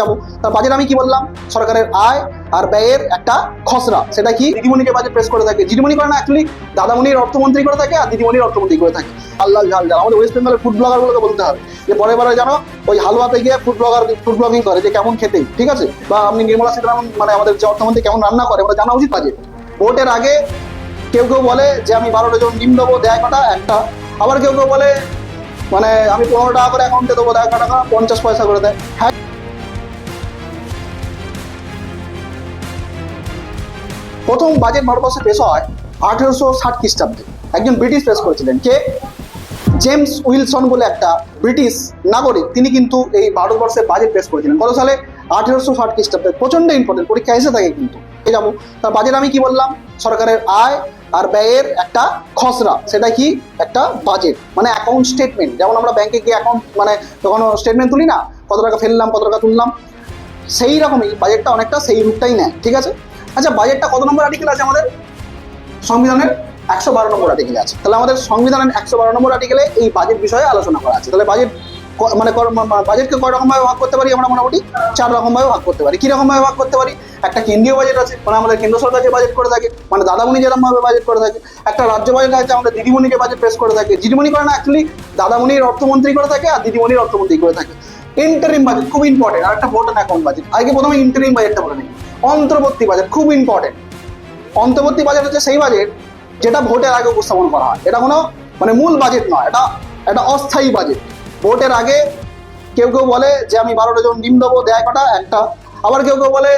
যাব। তার বাজেট আমি কি বললাম? সরকারের আয় আর ব্যয়ের একটা খসড়া। সেটা কি? দিদিমণিকে বাজেট প্রেস করে থাকে। করে না অ্যাকচুয়ালি দাদামণির অর্থমন্ত্রী করে থাকে আর দিদিমণির অর্থমন্ত্রী করে থাকে। আল্লাহ ঝাল ঝাল আমাদের ওয়েস্ট বেঙ্গলের ফুড ব্লগারগুলোকে বলতে হবে। যে ওই হালুয়াতে গিয়ে ফুড ব্লগার ফুড ব্লগিং করে যে কেমন খেতে, ঠিক আছে? বা আপনি নির্মলা সীতারামন মানে আমাদের যে অর্থমন্ত্রী কেমন রান্না করে, ওটা জানা উচিত বাজেট ভোটের আগে কেউ কেউ বলে যে আমি বারোটা জন ডিম দেবো, দেয় কটা? একটা। আবার কেউ কেউ বলে মানে আমি পনেরো টাকা করে অ্যাকাউন্টে দেবো, দেয় টাকা পঞ্চাশ পয়সা করে দেয়। হ্যাঁ প্রথম বাজেট ভারতবর্ষে পেশ হয় আঠেরোশো ষাট খ্রিস্টাব্দে। একজন ব্রিটিশ পেশ করেছিলেন, কে? জেমস উইলসন বলে একটা ব্রিটিশ নাগরিক, তিনি কিন্তু এই ভারতবর্ষে বাজেট পেশ করেছিলেন। কত সালে? আঠেরোশো ষাট খ্রিস্টাব্দে। প্রচণ্ড ইম্পর্টেন্ট পরীক্ষা এসে থাকে কিন্তু। এই যাব তার বাজেট আমি কি বললাম? সরকারের আয় আর ব্যয়ের একটা খসড়া। সেটা কি? একটা বাজেট মানে অ্যাকাউন্ট স্টেটমেন্ট যেমন আমরা ব্যাংকে গিয়ে অ্যাকাউন্ট মানে তখন স্টেটমেন্ট তুলি না, কত টাকা ফেললাম, কত টাকা তুললাম সেই রকমই বাজেটটা অনেকটা সেই রূপটাই নেয়, ঠিক আছে? আচ্ছা বাজেটটা কত নম্বর আর্টিকেল আছে আমাদের? সংবিধানের একশো বারো নম্বর আর্টিকেলে আছে। তাহলে আমাদের সংবিধানের একশো বারো নম্বর আর্টিকেলে এই বাজেট বিষয়ে আলোচনা করা আছে। তাহলে বাজেট মানে বাজেটকে কয় রকমভাবে ভাগ করতে পারি আমরা মোটামুটি? চার রকমভাবে ভাগ করতে পারি। কি রকমভাবে ভাগ করতে পারি? একটা কেন্দ্রীয় বাজেট আছে মানে আমাদের কেন্দ্র সরকার যে বাজেট করে থাকে মানে দাদামণি যেরকমভাবে বাজেট করে থাকে, একটা রাজ্য বাজেট আছে, আমাদের দিদিমণিকে বাজেট পেশ করে থাকে। দিদিমণি করে না অ্যাকচুয়ালি দাদামণির অর্থমন্ত্রী করে থাকে আর দিদিমণির অর্থমন্ত্রী করে থাকে। ইন্টারিম বাজেট খুব ইম্পর্টেন্ট আর একটা ভোট অ্যাকাউন্ট বাজেট আগে প্রথমে ইন্টারিম বাজেটটা বলে নিই। অন্তর্বর্তী বাজেট, খুব ইম্পর্টেন্ট অন্তর্বর্তী বাজেট হচ্ছে সেই বাজেট যেটা ভোটের আগে উপস্থাপন করা হয়। এটা কোনো মানে মূল বাজেট নয়, এটা একটা অস্থায়ী বাজেট। ভোটের আগে কেউ কেউ বলে যে আমি বারোটা জন ডিম দেবো, দেয় কটা? একটা। আবার কেউ কেউ বলে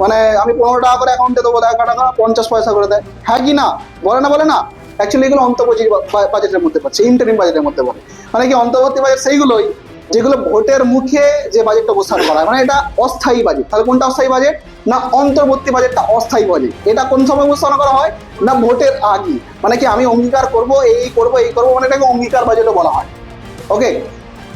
মানে আমি পনেরো টাকা করে অ্যাকাউন্টে দেবো, দেয় টাকা? পঞ্চাশ পয়সা করে দেয়। হ্যাঁ কি না? বলে না বলে না। অ্যাকচুয়ালি এগুলো অন্তর্বর্তী বাজেটের মধ্যে পড়ছে ইন্টারিম বাজেটের মধ্যে পড়ে। মানে কি অন্তর্বর্তী বাজেট সেইগুলোই যেগুলো ভোটের মুখে যে বাজেটটা উপস্থাপন করা হয় মানে এটা অস্থায়ী বাজেট তাহলে কোনটা অস্থায়ী বাজেট না অন্তর্বর্তী বাজেটটা অস্থায়ী বাজেট এটা কোন সময় উপস্থাপন করা হয়? না ভোটের আগে। মানে কি আমি অঙ্গীকার করব, এই করব, এই করব মানে এটাকে অঙ্গীকার বাজেটও বলা হয়। ওকে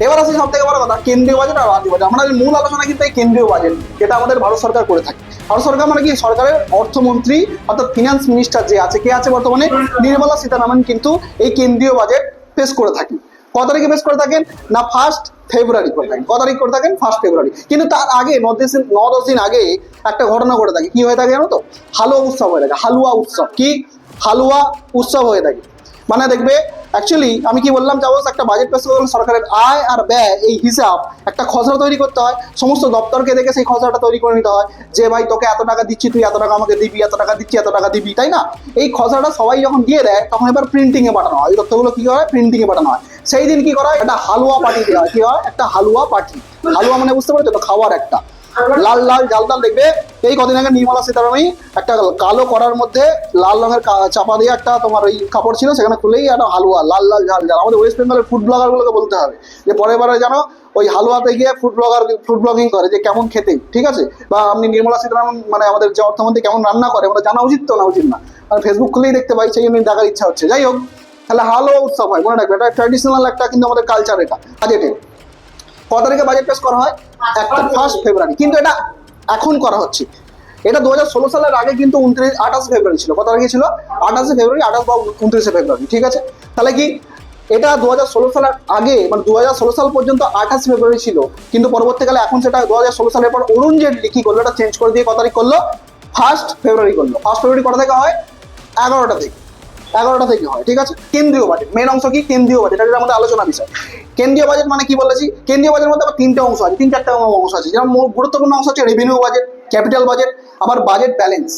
এবার আসি সব থেকে বড় কথা, কেন্দ্রীয় বাজেট আর রাজ্য বাজেট আমাদের মূল আলোচনা কিন্তু এই কেন্দ্রীয় বাজেট যেটা আমাদের ভারত সরকার করে থাকে। ভারত সরকার মানে কি? সরকারের অর্থমন্ত্রী, অর্থাৎ ফিনান্স মিনিস্টার যে আছে, কে আছে বর্তমানে? নির্মলা সীতারামন কিন্তু এই কেন্দ্রীয় বাজেট পেশ করে থাকেন কত তারিখে বেশ করে থাকেন না ফার্স্ট ফেব্রুয়ারি করে থাকেন? কত তারিখ করে থাকেন? ফার্স্ট ফেব্রুয়ারি কিন্তু তার আগে, ন দশ দিন, ন দশ দিন আগে একটা ঘটনা ঘটে থাকে। কি হয়ে থাকে জানো তো? হালুয়া উৎসব হয়ে থাকে। হালুয়া উৎসব। কি? হালুয়া উৎসব হয়ে থাকে। মানে দেখবে অ্যাকচুয়ালি আমি কি বললাম যাব একটা বাজেট পেশ করলে সরকারের আয় আর ব্যয়, এই হিসাব, একটা খসড়া তৈরি করতে হয়। সমস্ত দপ্তরকে দেখে সেই খসড়াটা তৈরি করে নিতে হয়, যে ভাই তোকে এত টাকা দিচ্ছি, তুই এত টাকা আমাকে দিবি, এত টাকা দিচ্ছি, এত টাকা দিবি, তাই না? এই খসড়াটা সবাই যখন দিয়ে দেয়, তখন এবার প্রিন্টিংয়ে পাঠানো হয়। এই তথ্যগুলো কি হয়? প্রিন্টিংয়ে পাঠানো হয়। সেই দিন কি করা হয়? একটা হালুয়া পার্টি দেওয়া হয়। কি হয়? একটা হালুয়া পার্টি। হালুয়া মানে বুঝতে পারছ তো? খাওয়ার একটা। লাল লাল জাল জাল দেখবে। এই কদিন আগে নির্মলা সীতারামই একটা কালো করার মধ্যে লাল রঙের চাপা দিয়ে একটা তোমার ওই কাপড় ছিল, সেখানে খুলেই একটা হালুয়া, লাল লাল, ঝাল ঝাল। আমাদের ওয়েস্ট বেঙ্গলের ফুড ব্লগারগুলোকে বলতে হবে যে, পরের বারে যেন ওই হালুয়াতে গিয়ে ফুড ব্লগার ফুড ব্লগিং করে যে, কেমন খেতে, ঠিক আছে? বা আপনি নির্মলা সীতারামন মানে আমাদের যে অর্থমন্ত্রী, কেমন রান্না করে, ওটা জানা উচিত তো না উচিত না? আর ফেসবুক খুলেই দেখতে পাই, সেই জন্য দেখার ইচ্ছা হচ্ছে। যাই হোক, তাহলে হালুয়া উৎসব হয়, মনে রাখবে। এটা ট্র্যাডিশনাল একটা কিন্তু আমাদের কালচার এটা বাজেটে ক তারিখে বাজেট পেশ করা হয়? একটা ফার্স্ট ফেব্রুয়ারি কিন্তু এটা এখন করা হচ্ছে। এটা দু হাজার ষোলো সালের আগে কিন্তু উনত্রিশ, আঠাশ ফেব্রুয়ারি ছিল। কত তারিখে ছিল? আঠাশে ফেব্রুয়ারি আঠাশ বা উনত্রিশে ফেব্রুয়ারি ঠিক আছে? তাহলে কি এটা দু হাজার ষোলো সালের আগে মানে দু হাজার ষোলো সাল পর্যন্ত আঠাশ ফেব্রুয়ারি ছিল। কিন্তু পরবর্তীকালে এখন সেটা দু হাজার ষোলো সালের পর অরুণ জেটলি কি করল। এটা চেঞ্জ করে দিয়ে কত তারিখ করল? ফার্স্ট ফেব্রুয়ারি করল। ফার্স্ট ফেব্রুয়ারি কটা থেকে হয়? এগারোটা থেকে। এগারোটা থেকে হয়, ঠিক আছে? কেন্দ্রীয় বাজেট মেন অংশ কি? কেন্দ্রীয় বাজেট এটা আমাদের আলোচনা বিষয়। কেন্দ্রীয় বাজেট মানে কি বলেছি? কেন্দ্রীয় বাজেটের মধ্যে আবার তিনটা অংশ আছে তিন চারটে অংশ আছে। যেমন গুরুত্বপূর্ণ অংশ হচ্ছে রেভিনিউ বাজেট ক্যাপিটাল বাজেট আবার বাজেট ব্যালেন্স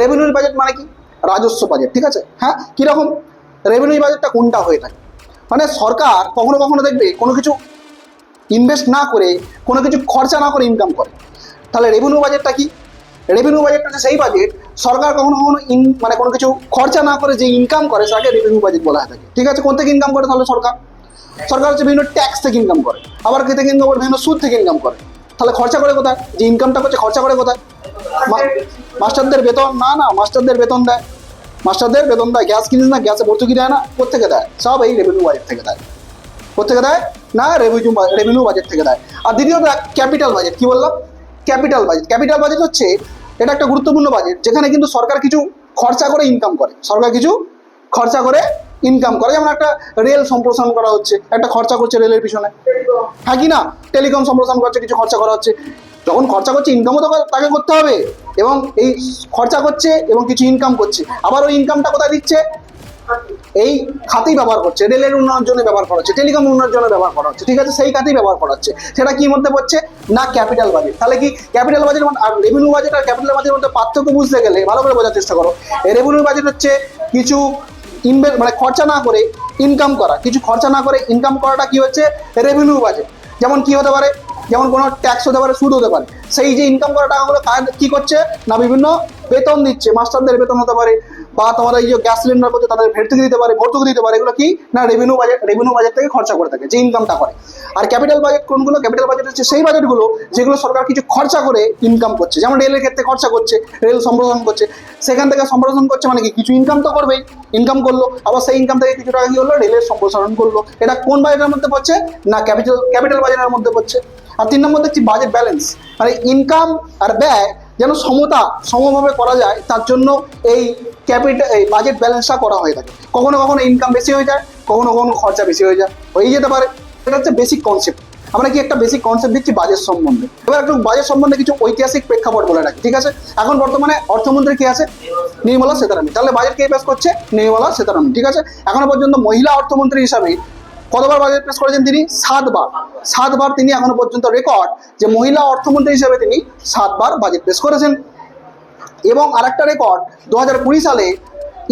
রেভিনিউ বাজেট মানে কি? রাজস্ব বাজেট ঠিক আছে? হ্যাঁ? কীরকম? রেভিনিউ বাজেটটা কোনটা হয়ে থাকে? মানে সরকার কখনো কখনো দেখবে কোনো কিছু ইনভেস্ট না করে, কোনো কিছু খরচা না করে ইনকাম করে। তাহলে রেভিনিউ বাজেটটা কি? রেভিনিউ বাজেট হচ্ছে সেই বাজেট সরকার কখনো কখনো ইন মানে কোনো কিছু খরচা না করে যে ইনকাম করে তাকে রেভিনিউ বাজেট বলা হয় থাকে। ঠিক আছে? কোন থেকে ইনকাম করে? তাহলে সরকার। সরকার হচ্ছে বিভিন্ন ট্যাক্স থেকে ইনকাম করে। আবার কে থেকে ইনকাম করে? বিভিন্ন সুদ থেকে ইনকাম করে। তাহলে খরচা করে কোথায়? যে ইনকামটা করছে, খরচা করে কোথায়? মাস্টারদের বেতন, না না, মাস্টারদের বেতন দেয়। মাস্টারদের বেতন দেয়। গ্যাস কিনিস না, গ্যাসে ভর্তুকি দেয় না কোথেকে দেয়? সব এই রেভিনিউ বাজেট থেকে দেয়। কোথেকে দেয়? না রেভিনিউ রেভিনিউ বাজেট থেকে দেয়। আর দ্বিতীয়ত ক্যাপিটাল বাজেট কি বললাম? ক্যাপিটাল বাজেট ক্যাপিটাল বাজেট হচ্ছে এটা একটা গুরুত্বপূর্ণ বাজেট, যেখানে কিন্তু সরকার কিছু খরচা করে ইনকাম করে। সরকার কিছু খরচা করে ইনকাম করে। যেমন একটা রেল সম্প্রসারণ করা হচ্ছে, একটা খরচা করছে রেলের পিছনে। হ্যাঁ কি না? টেলিকম সম্প্রসারণ করছে, কিছু খরচা করা হচ্ছে। যখন খরচা করছে ইনকামও তো তাকে করতে হবে। এবং এই খরচা করছে এবং কিছু ইনকাম করছে। আবার ওই ইনকামটা কোথায় দিচ্ছে? এই খাতেই ব্যবহার করছে। রেলের উন্নয়নের জন্য ব্যবহার করা হচ্ছে, টেলিকম উন্নয়নের জন্য ব্যবহার করা হচ্ছে। ঠিক আছে? সেই খাতেই ব্যবহার করা হচ্ছে। সেটা কি মধ্যে পড়ছে? না ক্যাপিটাল বাজেট তাহলে কি ক্যাপিটাল বাজেট আর রেভিনিউ বাজেট আর ক্যাপিটাল বাজেটের মধ্যে পার্থক্য বুঝতে গেলে ভালো করে বোঝার চেষ্টা করো। রেভিনিউ বাজেট হচ্ছে কিছু ইনভেস্ট মানে খরচা না করে ইনকাম করা। কিছু খরচা না করে ইনকাম করাটা কি হচ্ছে? রেভিনিউ বাজেট যেমন কি হতে পারে? যেমন কোনো ট্যাক্স হতে পারে সুদ হতে পারে। সেই যে ইনকাম করা টাকাগুলো কার কি করছে? না বিভিন্ন বেতন দিচ্ছে। মাস্টারদের বেতন হতে পারে। বা তোমার এই যে গ্যাস সিলিন্ডার করছে তাদের ভর্তুকি দিতে পারে ভর্তুকি দিতে পারে, এগুলো কি? না রেভিনিউ বাজেট রেভিনিউ বাজেট থেকে খরচা করে থাকে, যে ইনকামটা করে। আর ক্যাপিটাল বাজেট কোনগুলো? ক্যাপিটাল বাজেট হচ্ছে সেই বাজেটগুলো যেগুলো সরকার কিছু খরচা করে ইনকাম করছে। যেমন রেলের ক্ষেত্রে খরচা করছে, রেল সম্প্রসারণ করছে। সেখান থেকে সম্প্রসারণ করছে মানে কি? কিছু ইনকাম তো করবেই। ইনকাম করল, আবার সেই ইনকাম থেকে কিছু টাকা কি হলো রেলের সম্প্রসারণ করল। এটা কোন বাজেটের মধ্যে পড়ছে? না ক্যাপিটাল ক্যাপিটাল বাজেটের মধ্যে পড়ছে। আর তিন নম্বর দেখছি বাজেট ব্যালেন্স মানে ইনকাম আর ব্যয় যেন সমতা সমভাবে করা যায়, তার জন্য এই ক্যাপিটাল এই বাজেট ব্যালেন্সটা করা হয়ে থাকে। কখনো কখনো ইনকাম বেশি হয়ে যায়, কখনো কখনো খরচা বেশি হয়ে যায়। হয়ে যেতে পারে। এটা হচ্ছে বেসিক কনসেপ্ট আমরা কি একটা বেসিক কনসেপ্ট দিচ্ছি? বাজেট সম্বন্ধে। এবার একটু বাজেট সম্বন্ধে কিছু ঐতিহাসিক প্রেক্ষাপট বলে রাখি, ঠিক আছে? এখন বর্তমানে অর্থমন্ত্রী কে আছে? নির্মলা সীতারামন। তাহলে বাজেট কে পেশ করছে? নির্মলা সীতারামন, ঠিক আছে? এখনও পর্যন্ত মহিলা অর্থমন্ত্রী হিসাবে কতবার বাজেট পেশ করেছেন তিনি? সাতবার। সাতবার তিনি এখনও পর্যন্ত রেকর্ড যে মহিলা অর্থমন্ত্রী হিসেবে তিনি সাতবার বাজেট পেশ করেছেন। এবং আরেকটা রেকর্ড দু হাজার কুড়ি সালে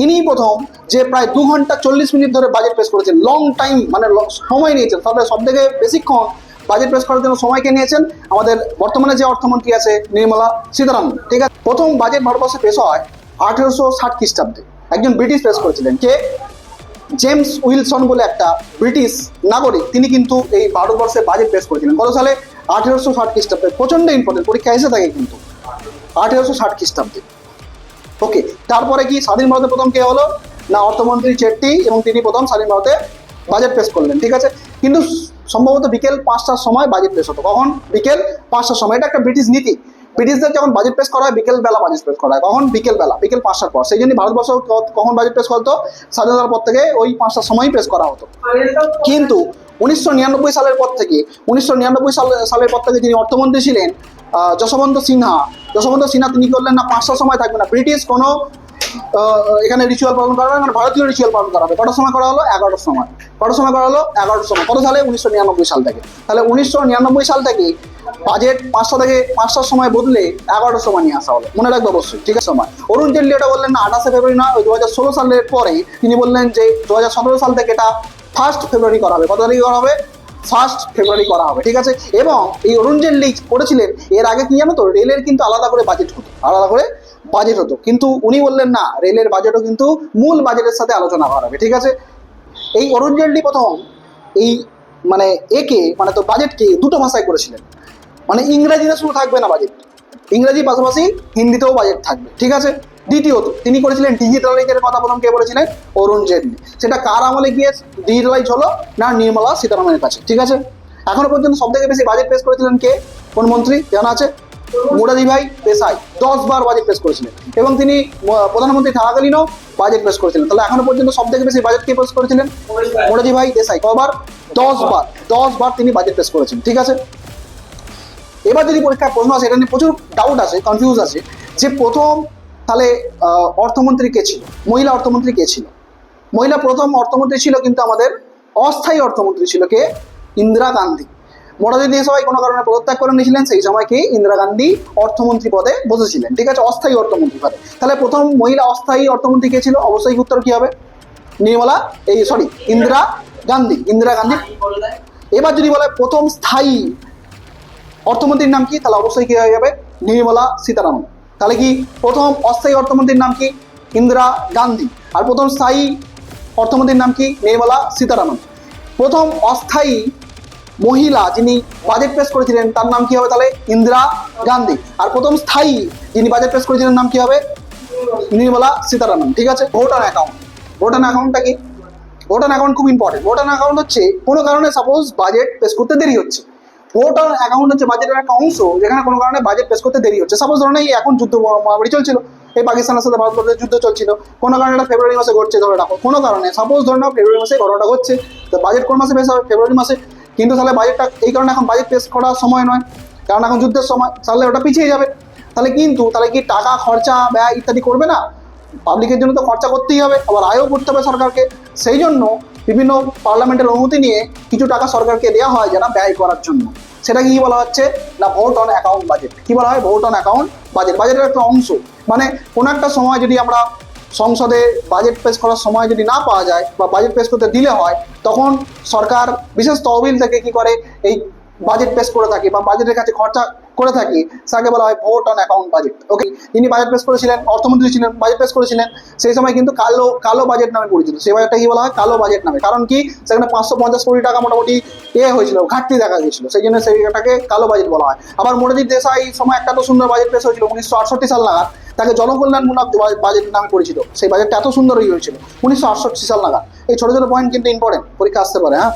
ইনি প্রথম যে প্রায় দু ঘণ্টা চল্লিশ মিনিট ধরে বাজেট পেশ করেছেন। লং টাইম মানে সময় নিয়েছেন। তবে সব থেকে বেশিক্ষণ বাজেট পেশ করার জন্য সময়কে নিয়েছেন আমাদের বর্তমানে যে অর্থমন্ত্রী আছে নির্মলা সীতারামন। ঠিক আছে? প্রথম বাজেট ভারতবর্ষে পেশ হয় আঠেরোশো ষাট খ্রিস্টাব্দে। একজন ব্রিটিশ পেশ করেছিলেন। কে? জেমস উইলসন বলে একটা ব্রিটিশ নাগরিক, তিনি কিন্তু এই ভারতবর্ষে বাজেট পেশ করেছিলেন। কত সালে আঠেরোশো ষাট খ্রিস্টাব্দে প্রচণ্ড ইম্পর্টেন্ট পরীক্ষা এসে থাকে কিন্তু, আঠেরোশো ষাট খ্রিস্টাব্দে। ওকে তারপরে কি স্বাধীন ভারতে প্রথম কে হলো? না, অর্থমন্ত্রী চেট্টি এবং তিনি প্রথম স্বাধীন ভারতে বাজেট পেশ করলেন, ঠিক আছে? কিন্তু সম্ভবত বিকেল পাঁচটার সময় বাজেট পেশ হতো। কখন? বিকেল পাঁচটার সময়। এটা একটা ব্রিটিশ নীতি। ব্রিটিশদের যখন বাজেট পেশ করা হয় বিকেল বেলা বাজেট পেশ করা হয়। কখন? বিকেল বেলা বিকেল পাঁচটার পর। সেই জন্য ভারতবর্ষ কখন বাজেট পেশ করতো? স্বাধীনতার পর থেকে ওই পাঁচটার সময়ই পেশ করা হতো। কিন্তু উনিশশো নিরানব্বই সালের পর থেকে, উনিশশো নিরানব্বই সাল, সালের পর থেকে যিনি অর্থমন্ত্রী ছিলেন যশবন্ত সিনহা যশবন্ত সিনহা তিনি করলেন না, পাঁচটার সময় থাকবে না। ব্রিটিশ কোনো এখানে রিচুয়াল পালন করা হবে মানে ভারতীয় রিচুয়াল পালন করা হবে। কটার সময় করা হলো? এগারোটার সময়। কটার সময় করা হলো? এগারোটার সময়। কত সালে? উনিশশো নিরানব্বই সাল থেকে। তাহলে উনিশশো নিরানব্বই সাল থেকে বাজেট পাঁচটা থেকে পাঁচটার সময় বদলে এগারোটার সময় নিয়ে আসা হলো মনে রাখবে অবশ্যই, ঠিক আছে সময় অরুণ জেটলি এটা বললেন না, আঠাশে ফেব্রুয়ারি না দু হাজার ষোলো সালের পরে তিনি বললেন যে দু হাজার সতেরো সাল থেকে এটা ফার্স্ট ফেব্রুয়ারি করা হবে। কত তারিখে করা হবে? ফার্স্ট ফেব্রুয়ারি করা হবে, ঠিক আছে? এবং এই অরুণ জেটলি করেছিলেন, এর আগে কি জানো তো, রেলের কিন্তু আলাদা করে বাজেট হতো, আলাদা করে বাজেট হতো। কিন্তু উনি বললেন না, রেলের বাজেটও কিন্তু মূল বাজেটের সাথে আলোচনা করা হবে, ঠিক আছে? এই অরুণ জেটলি প্রথম এই মানে একে মানে তো বাজেটকে দুটো ভাষায় করেছিলেন। মানে ইংরেজিতে শুধু থাকবে না বাজেট ইংরেজি পাশাপাশি হিন্দিতেও বাজেট থাকবে, ঠিক আছে? দ্বিতীয়ত, তিনি করেছিলেন ডিজিটালাইজের কথা প্রথম কে বলেছিলেন? অরুণ জেটলি। সেটা কার আমলে গিয়ে ডিজিটালাইজ হলো না নির্মলা সীতারামনের কাছে, ঠিক আছে? এখনও পর্যন্ত সব থেকে বেশি বাজেট পেশ করেছিলেন কে? কোন মন্ত্রী? জানা আছে? মুরাদি ভাই দেশাই, দশ বার বাজেট পেশ করেছিলেন। এবং তিনি প্রধানমন্ত্রী থাকাকালীনও বাজেট পেশ করেছিলেন। তাহলে এখনও পর্যন্ত সব থেকে বেশি বাজেট কে পেশ করেছিলেন? মুরাদি ভাই দেশাই, কবার? দশ বার দশ বার তিনি বাজেট পেশ করেছেন, ঠিক আছে? এবার যদি পরীক্ষায় প্রশ্ন আসে, এটা নিয়ে প্রচুর ডাউট আছে কনফিউজ আছে যে প্রথম তাহলে অর্থমন্ত্রী কে ছিল? মহিলা অর্থমন্ত্রী কে ছিল? মহিলা প্রথম অর্থমন্ত্রী ছিল কিন্তু আমাদের অস্থায়ী অর্থমন্ত্রী ছিল কে? ইন্দিরা গান্ধী। দিয়ে সবাই কোনো কারণে পদত্যাগ করে নিয়েছিলেন, সেই সময় কি ইন্দিরা গান্ধী অর্থমন্ত্রী পদে বসেছিলেন। ঠিক আছে, অস্থায়ী অর্থমন্ত্রী পদে। তাহলে প্রথম মহিলা অস্থায়ী অর্থমন্ত্রী কে ছিল? অবশ্যই উত্তর কি হবে? নির্মলা, এই সরি ইন্দিরা গান্ধী ইন্দিরা গান্ধী। এবার যদি বলে প্রথম স্থায়ী অর্থমন্ত্রীর নাম কি? তাহলে অবশ্যই কি হয়ে যাবে? নির্মলা সীতারামন। তাহলে কি প্রথম অস্থায়ী অর্থমন্ত্রীর নাম কি? ইন্দিরা গান্ধী। আর প্রথম স্থায়ী অর্থমন্ত্রীর নাম কি? নির্মলা সীতারামন। প্রথম অস্থায়ী মহিলা যিনি বাজেট পেশ করেছিলেন, তার নাম কি হবে তাহলে? ইন্দিরা গান্ধী। আর প্রথম স্থায়ী যিনি বাজেট পেশ করেছিলেন, নাম কি হবে? নির্মলা সীতারামন। ঠিক আছে? ভোটার অ্যাকাউন্ট ভোটার অ্যাকাউন্টটা কি? ভোটার অ্যাকাউন্ট খুব ইম্পর্টেন্ট ভোটার অ্যাকাউন্ট হচ্ছে কোনো কারণে সাপোজ বাজেট পেশ করতে দেরি হচ্ছে। ভোট অ্যাকাউন্ট হচ্ছে বাজেটের একটা অংশ, যেখানে কোনো কারণে বাজেট পেশ করতে দেরি হচ্ছে। সাপোজ ধরুন এই এখন যুদ্ধ মহামারী চলছিল, এই পাকিস্তানের সাথে ভারতবর্ষের যুদ্ধ চলছিল, কোনো কারণে এটা ফেব্রুয়ারি মাসে ঘটছে, ধরে রাখো কোনো কারণে। সাপোজ ধরে নাও ফেব্রুয়ারি মাসে ঘটনাটা ঘটছে তো বাজেট কোন মাসে পেশ হবে? ফেব্রুয়ারি মাসে। কিন্তু তাহলে বাজেটটা এই কারণে এখন বাজেট পেশ করার সময় নয়, কারণ এখন যুদ্ধের সময়, তাহলে ওটা পিছিয়ে যাবে। তাহলে কিন্তু, তাহলে কি টাকা, খরচা, ব্যয় ইত্যাদি করবে না? পাবলিকের জন্য তো খরচা করতেই হবে, আবার আয়ও করতে হবে সরকারকে। সেই জন্য বিভিন্ন পার্লামেন্টের অনুমতি নিয়ে কিছু টাকা সরকারকে দেওয়া হয় যেন ব্যয় করার জন্য। সেটা কি বলা হচ্ছে? না ভোট অন অ্যাকাউন্ট বাজেট কি বলা হয়? ভোট অন অ্যাকাউন্ট বাজেট বাজেটের একটা অংশ। মানে কোনো একটা সময় যদি আমরা সংসদে বাজেট পেশ করার সময় যদি না পাওয়া যায় বা বাজেট পেশ করতে দিলে হয়, তখন সরকার বিশেষ তহবিল থেকে কি করে এই বাজেট পেশ করে থাকে বা বাজেটের কাছে খরচা করে থাকি তাকে বলা হয় vote on account budget okay তিনি বাজেট পেশ করেছিলেন, অর্থমন্ত্রী ছিলেন বাজেট পেশ করেছিলেন, সেই সময় কিন্তু কালো কালো বাজেট নামে পরিচিত। সেই বাজেটটা কি বলা হয়? কালো বাজেট নামে। কারণ কি? সেখানে পাঁচশো পঞ্চাশ কোটি টাকা মোটামুটি এ হয়েছিল, ঘাটতি দেখা গেছিল সেই জন্য সেইটাকে কালো বাজেট বলা হয়। আবার মোটামুটি দেশাই সময় একটা তো সুন্দর বাজেট পেশ হয়েছিল, উনিশশো আটষট্টি সাল নাগাদ। তাকে জনকল্যাণমূলক বাজেট নামে পরিচিত। সেই বাজেটটা এত সুন্দর হয়ে হয়েছিল, উনিশশো আটষট্টি সাল নাগাদ। এই ছোটো ছোটো পয়েন্ট কিন্তু ইম্পর্টেন্ট পরীক্ষা আসতে পারে হ্যাঁ?